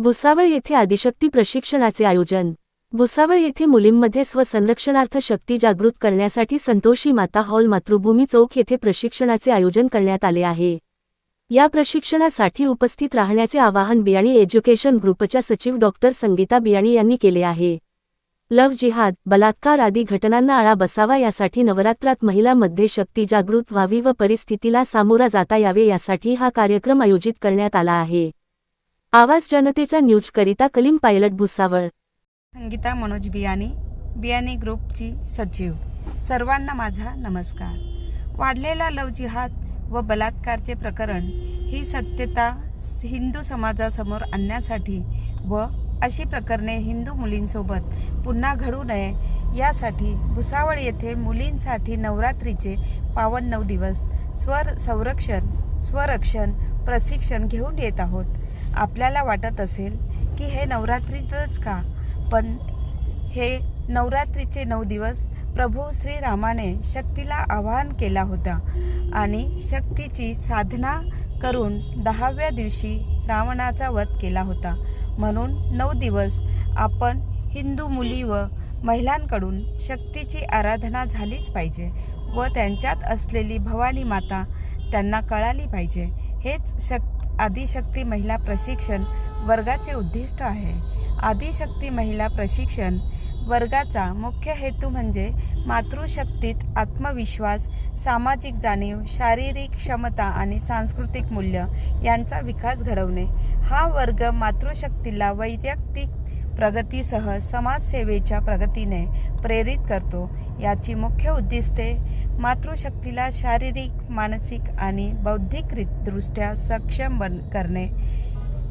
भुसावळ येथे आदिशक्ती प्रशिक्षणाचे आयोजन. भुसावळ येथे मुलींमध्ये स्वसंरक्षणार्थ शक्ती जागृत करण्यासाठी संतोषी माता हॉल मातृभूमी चौक येथे प्रशिक्षणाचे आयोजन करण्यात आले आहे. या प्रशिक्षणासाठी उपस्थित राहण्याचे आवाहन बियाणी एज्युकेशन ग्रुपच्या सचिव डॉक्टर संगीता बियाणी यांनी केले आहे. लव जिहाद बलात्कार आदी घटनांना आळा बसावा यासाठी नवरात्रात महिलांमध्ये शक्ती जागृत व्हावी व परिस्थितीला सामोरा जाता यावे यासाठी हा कार्यक्रम आयोजित करण्यात आला आहे. आवाज जनतेचा न्यूजकरिता कलीम पायलट भुसावळ. संगीता मनोज बियाणी बियाणी ग्रुपची सचिव. सर्वांना माझा नमस्कार. वाढलेला लव जिहाद व बलात्कारचे प्रकरण ही सत्यता हिंदू समाजासमोर आणण्यासाठी व अशी प्रकरणे हिंदू मुलींसोबत पुन्हा घडू नये यासाठी भुसावळ येथे मुलींसाठी नवरात्रीचे पावन नऊ दिवस स्वर संरक्षण स्वरक्षण प्रशिक्षण घेऊन येत आहोत. आपल्याला वाटत असेल की हे नवरात्रीतच का? पण हे नवरात्रीचे नऊ दिवस प्रभू श्रीरामाने शक्तीला आवाहन केला होता आणि शक्तीची साधना करून दहाव्या दिवशी रावणाचा वध केला होता. म्हणून नऊ दिवस आपण हिंदू मुली व महिलांकडून शक्तीची आराधना झालीच पाहिजे व त्यांच्यात असलेली भवानी माता त्यांना कळाली पाहिजे. हेच शक आदिशक्ती महिला प्रशिक्षण वर्गाचे उद्दिष्ट आहे. आदिशक्ती महिला प्रशिक्षण वर्गाचा मुख्य हेतू म्हणजे मातृशक्तीत आत्मविश्वास सामाजिक जाणीव शारीरिक क्षमता आणि सांस्कृतिक मूल्य यांचा विकास घडवणे. हा वर्ग मातृशक्तीला वैयक्तिक प्रगतीसह समाजसेवेच्या प्रगतीने प्रेरित करतो. याची मुख्य उद्दिष्टे मातृशक्तीला शारीरिक मानसिक आणि बौद्धिकदृष्ट्या सक्षम बन करणे.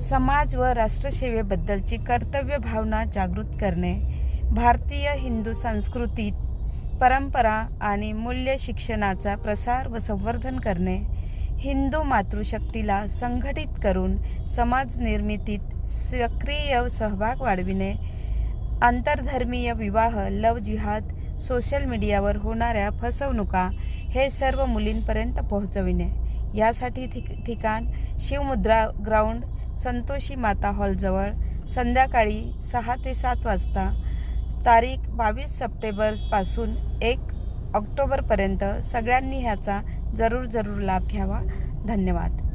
समाज व राष्ट्रसेवेबद्दलची कर्तव्य भावना जागृत करणे. भारतीय हिंदू संस्कृतीत परंपरा आणि मूल्य शिक्षणाचा प्रसार व संवर्धन करणे. हिंदू मातृशक्तीला संघटित करून समाज निर्मितीत सक्रिय सहभाग वाढविणे. आंतरधर्मीय विवाह लव जिहाद सोशल मीडियावर होणाऱ्या फसवणुका हे सर्व मुलींपर्यंत पोहोचविणे. यासाठी ठिक ठिकाण शिवमुद्रा ग्राउंड संतोषी माता हॉलजवळ संध्याकाळी सहा ते सात वाजता तारीख बावीस सप्टेंबरपासून एक ऑक्टोबरपर्यंत सगळ्यांनी ह्याचा जरूर जरूर लाभ घ्यावा. धन्यवाद.